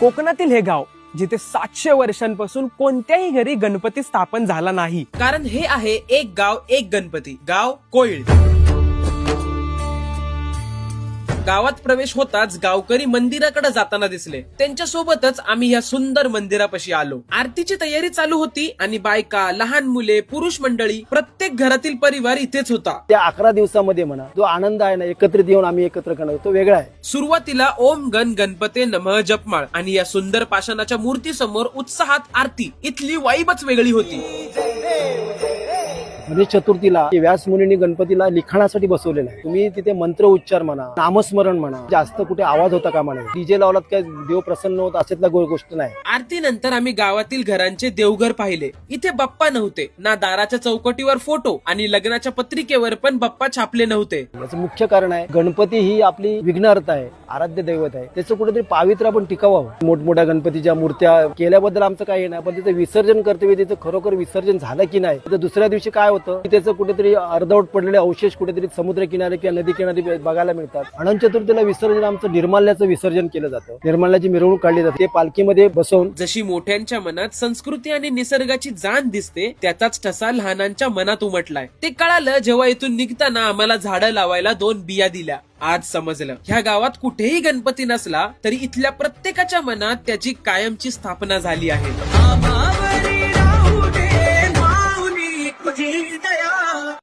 कोकणातील हे गाव जिथे सातशे वर्षांपासून कोणत्याही घरी गणपती स्थापन झाला नाही. कारण हे आहे एक गाव एक गणपती. गाव कोळी गावात प्रवेश होताच गावकरी मंदिराकडे जाताना दिसले. त्यांच्या सोबतच आम्ही या सुंदर मंदिरापाशी आलो. आरतीची तयारी चालू होती आणि बायका लहान मुले पुरुष मंडळी प्रत्येक घरातील परिवार इथेच होता. त्या अकरा दिवसामध्ये म्हणा जो आनंद आहे ना एकत्रित येऊन आम्ही एकत्र करणं तो वेगळा आहे. सुरुवातीला ओम गण गणपते नमः जपमाळ आणि या सुंदर पाषाणाच्या मूर्ती समोर उत्साहात आरती. इथली वाईबच वेगळी होती. गणेश चतुर्थीला व्यास मुनींनी गणपतीला लिखाणासाठी बसवलेलं आहे. तुम्ही तिथे मंत्र उच्चार म्हणा नामस्मरण म्हणा जास्त कुठे आवाज होता का म्हणा डीजे लावलात काय देव प्रसन्न होत असेतला गो- गोष्ट नाही. आरती नंतर आम्ही गावातील घरांचे देवघर पाहिले. इथे बाप्पा नव्हते. ना दाराच्या चौकटीवर फोटो आणि लग्नाच्या पत्रिकेवर पण बाप्पा छापले नव्हते. याचं मुख्य कारण आहे गणपती ही आपली विघ्नहर्ता आहे आराध्य दैवत आहे. त्याचं कुठेतरी पावित्र्य आपण टिकावं मोठमोठ्या गणपतीच्या मूर्त्या केल्याबद्दल आमचं काही नाही पण त्याचं विसर्जन कर्तव्य त्याचं खरोखर विसर्जन झालं की नाही तर दुसऱ्या दिवशी काय होतं. की त्याचं कुठेतरी अर्धवट पडलेले अवशेष कुठेतरी समुद्र किनारे किंवा नदी किनारे बघायला मिळतात. अनंत चतुर्थीला विसर्जन आमचं निर्माल्याचं विसर्जन केलं जातं. निर्माल्याची मिरवणूक काढली जाते. ते पालखीमध्ये बसवून जशी मोठ्यांच्या मनात संस्कृती आणि निसर्गाची जाण दिसते त्याचाच ठसा लहानांच्या मनात उमटलाय. ते कळालं जेव्हा इथून निघताना आम्हाला झाडं लावायला दोन बिया दिल्या. आज समजलं. ह्या गावात कुठेही गणपती नसला तरी इथल्या प्रत्येकाच्या मनात त्याची कायमची स्थापना झाली आहे.